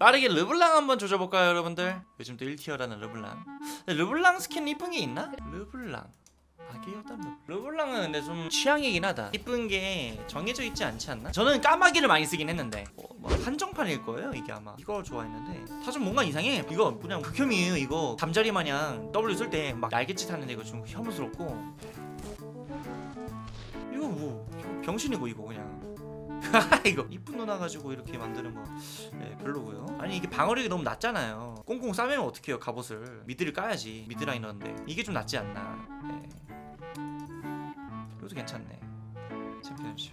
빠르게 르블랑 한번 조져볼까요 여러분들? 요즘 또 1티어라는 르블랑. 르블랑 스킨 이쁜 게 있나? 르블랑. 아기였던 르- 르블랑은 근데 좀 취향이긴 하다. 이쁜 게 정해져 있지 않지 않나? 저는 까마귀를 많이 쓰긴 했는데. 어, 뭐 한정판일 거예요 이게 아마. 이거 좋아했는데. 다 좀 뭔가 이상해. 이거 그냥 극혐이에요 이거. 잠자리 마냥 W 쓸 때 막 날갯짓 하는데 이거 좀 혐오스럽고. 이거 뭐 병신이고 이거 그냥 이거 이쁜 누나 가지고 이렇게 만드는 거 네, 별로고요. 아니 이게 방어력이 너무 낮잖아요. 꽁꽁 싸매면 어떡해요 갑옷을 미드를 까야지 미드 라이너인데 이게 좀 낫지 않나. 네. 이것도 괜찮네. 챔피언십.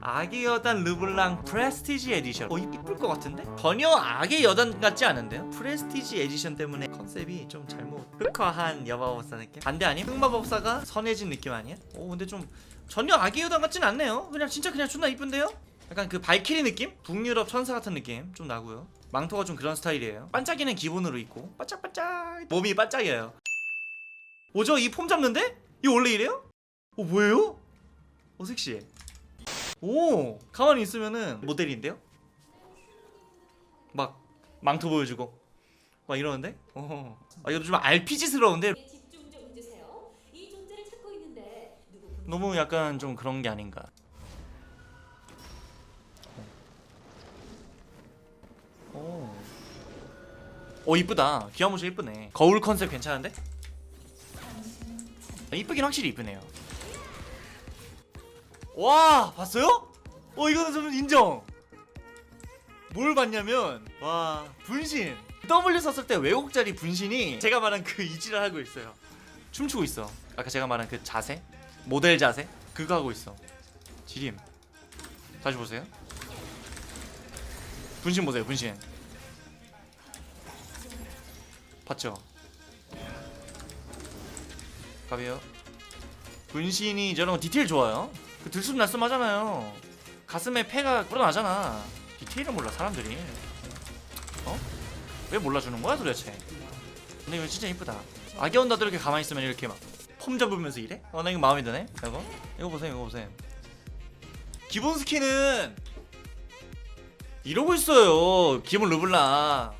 악의 여단 르블랑 프레스티지 에디션. 어 이쁠 것 같은데? 전혀 악의 여단 같지 않은데요? 프레스티지 에디션 때문에 컨셉이 좀 잘못 흑화한 여마법사 느낌? 반대 아님? 흑마법사가 선해진 느낌 아니야? 오 근데 좀 전혀 악의 여단 같진 않네요. 그냥 진짜 그냥 존나 이쁜데요? 약간 그 발키리 느낌? 북유럽 천사 같은 느낌 좀 나고요. 망토가 좀 그런 스타일이에요. 반짝이는 기본으로 있고 반짝반짝 몸이 반짝여요. 뭐죠? 이폼 잡는데? 이거 원래 이래요? 어 뭐예요? 어 섹시해. 오 가만히 있으면은 모델인데요? 막 망토 보여주고 막 이러는데? 어. 아 이거 좀 RPG스러운데 너무 약간 좀 그런 게 아닌가. 오. 오 이쁘다. 귀하무새 이쁘네. 거울 컨셉 괜찮은데? 아, 이쁘긴 확실히 이쁘네요. 와 봤어요? 어 이거는 좀 인정. 뭘 봤냐면 와 분신 W 썼을 때 외국자리 분신이 제가 말한 그 이지를 하고 있어요. 춤추고 있어. 아까 제가 말한 그 자세 모델 자세 그거 하고 있어. 지림 다시 보세요. 분신 보세요 분신. 봤죠? 가비요. 분신이 저런 거 디테일 좋아요. 그 들숨날숨 하잖아요. 가슴에 폐가 불어나잖아. 디테일을 몰라 사람들이. 어? 왜 몰라주는 거야 도대체? 근데 이거 진짜 이쁘다. 아기언다도 이렇게 가만히 있으면 이렇게 막 폼 잡으면서 이래? 어 나 이거 마음에 드네. 이거 이거 보세요 이거 보세요. 기본 스킨은 이러고 있어요. 기본 르블랑.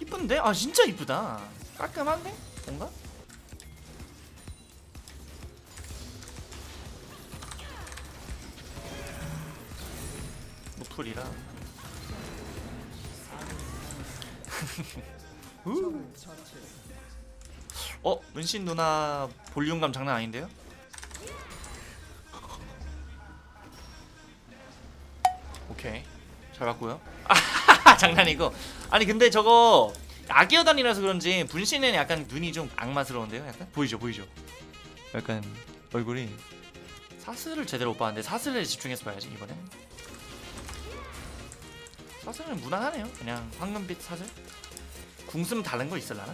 이쁜데? 아 진짜 이쁘다. 깔끔한데? 뭔가? 무풀이라. 우. 어 문신 누나 볼륨감 장난 아닌데요? 오케이 잘 봤고요. 아 장난이고 아니 근데 저거 악여단이라서 그런지 분신은 약간 눈이 좀 악마스러운데요? 약간 보이죠 보이죠? 약간 얼굴이 사슬을 제대로 못 봤는데 사슬에 집중해서 봐야지 이번엔 사슬은 무난하네요 그냥 황금빛 사슬 궁슴 다른 거 있을라나?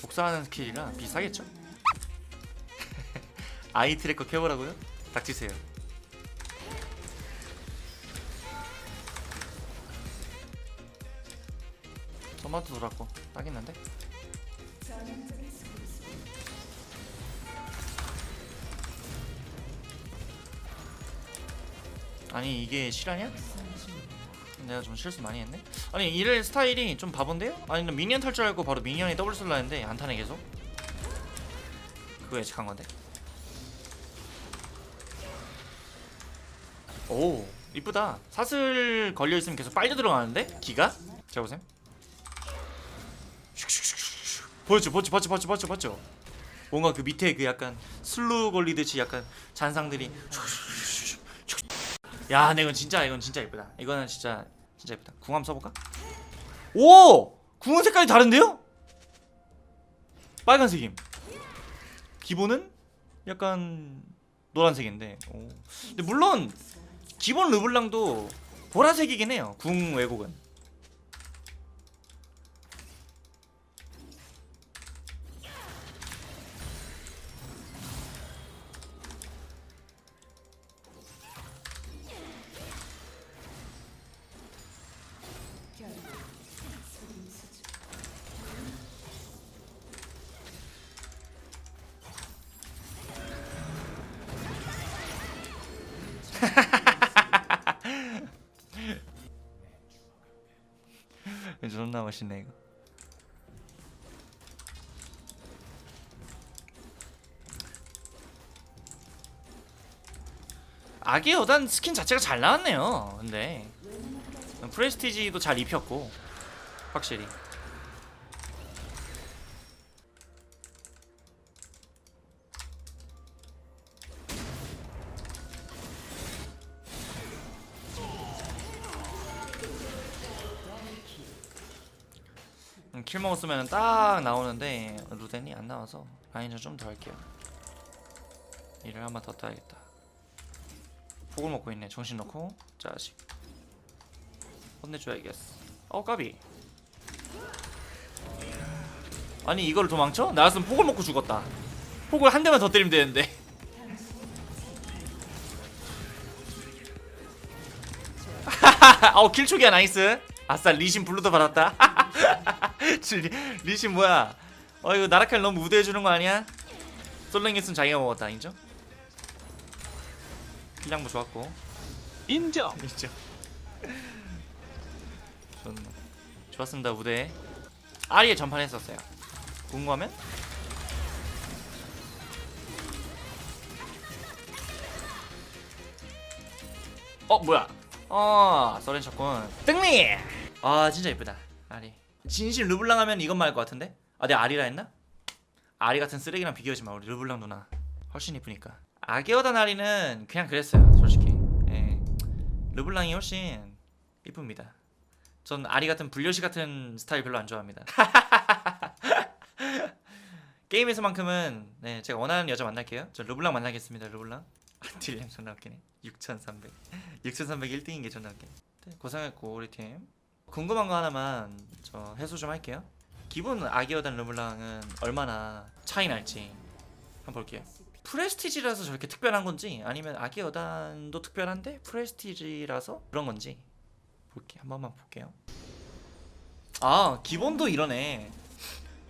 복사하는 스킬이랑 비슷하겠죠? 아이 트래커 켜보라고요? 닥치세요 토마토 돌았고 딱있는데? 아니 이게 실화냐? 내가 좀 실수 많이 했네? 아니 이럴 스타일이 좀 바본데요? 아니 나 미니언 탈 줄 알고 바로 미니언에 더블 쓸라 했는데 안 타네 계속 그거 예측한 건데 오 이쁘다 사슬 걸려있으면 계속 빨려 들어가는데? 기가? 자슉 보였죠 보였죠 봤죠 봤죠 봤죠 봤죠 뭔가 그 밑에 그 약간 슬로우 걸리듯이 약간 잔상들이 야, 근데 이건 진짜 이건 진짜 예쁘다. 이거는 진짜 진짜 예쁘다. 궁 한번 써볼까? 오, 궁은 색깔이 다른데요? 빨간색임. 기본은 약간 노란색인데. 오. 근데 물론 기본 르블랑도 보라색이긴 해요. 궁 왜곡은. 존나 멋있네 이거. 악의 여단 스킨 자체가 잘 나왔네요. 근데 프레스티지도 잘 입혔고 확실히. 음, 킬 먹었으면 딱 나오는데 루덴이 안 나와서 라인전 좀 더 할게요. 일을 한번 더 따야겠다. 폭을 먹고 있네. 정신 놓고 자식. 혼내줘야겠어. 어 까비. 아니 이걸 도망쳐? 나였으면 폭을 먹고 죽었다. 폭을 한 대만 더 때리면 되는데. 어 킬초기야 나이스. 아싸 리신 블루도 받았다. 리- 리신 뭐야? 어 이거 나라칼 너무 우대해 주는 거 아니야? 솔랭이스는 자기가 먹었다 인정? 필량부 좋았고 인정. 인정. 좋네. 좋았습니다 우대. 아리에 전판했었어요. 궁금하면? 어 뭐야? 어 서렌 쳤군. 승리! 아 진짜 예쁘다. 진실 르블랑 하면 이것만 할 것 같은데? 아 내가 아리라 했나? 아리 같은 쓰레기랑 비교하지 마 우리 르블랑 누나 훨씬 이쁘니까. 아게어단 아리는 그냥 그랬어요 솔직히. 예. 르블랑이 훨씬 이쁩니다. 전 아리 같은 불려시 같은 스타일 별로 안 좋아합니다. 게임에서만큼은 네 제가 원하는 여자 만날게요. 저 르블랑 만나겠습니다. 르블랑. 딜량 존나 웃기네. 6,300. 6,300 1등인 게 존나 웃기네. 네, 고생했고 우리 팀. 궁금한 거 하나만 저 해소 좀 할게요. 기본 아기어단 르블랑은 얼마나 차이 날지 한번 볼게요. 프레스티지라서 저렇게 특별한 건지 아니면 아기 여단도 특별한데 프레스티지라서 그런 건지 볼게 한 번만 볼게요. 아 기본도 이러네.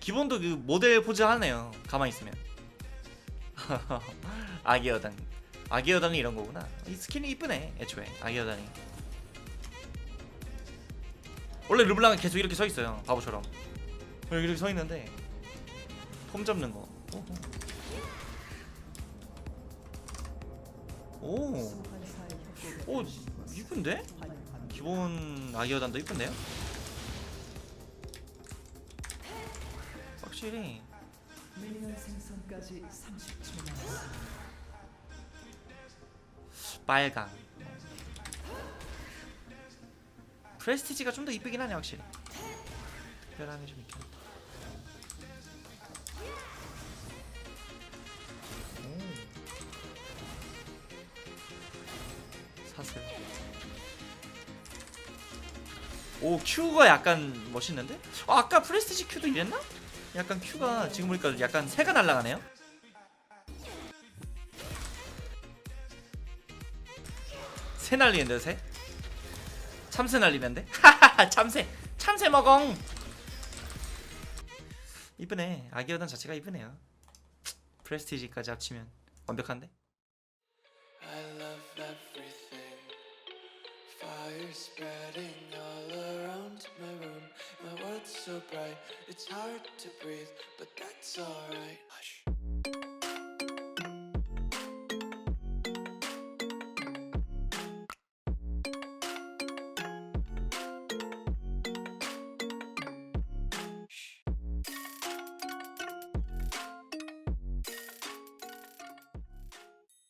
기본도 그 모델 포즈 하네요. 가만히 있으면. 아기 여단. 아기 여단이 이런 거구나. 이 스킨이 이쁘네. 애초에 아기 여단이. 원래 르블랑은 계속 이렇게 서 있어요. 바보처럼. 여기 이렇게 서 있는데 폼 잡는 거. 오. 오, 이쁜데? 기본 아기어단도 이쁜데요? 확실히 미니언 생성까지 30초 남았습니다. 빨강. 프레스티지가 좀 더 이쁘긴 하네 확실히. 특별함이 좀 있긴. 하다. 오. 사슬. 오 큐가 약간 멋있는데? 어, 아까 프레스티지 큐도 이랬나? 약간 큐가 지금 보니까 약간 새가 날아가네요. 새 날리는데 새? 참새 날리는데? 참새 참새 먹엉 이쁘네 아기여단 자체가 이쁘네요 프레스티지까지 합치면 완벽한데? So bright, it's hard to breathe, but that's alright.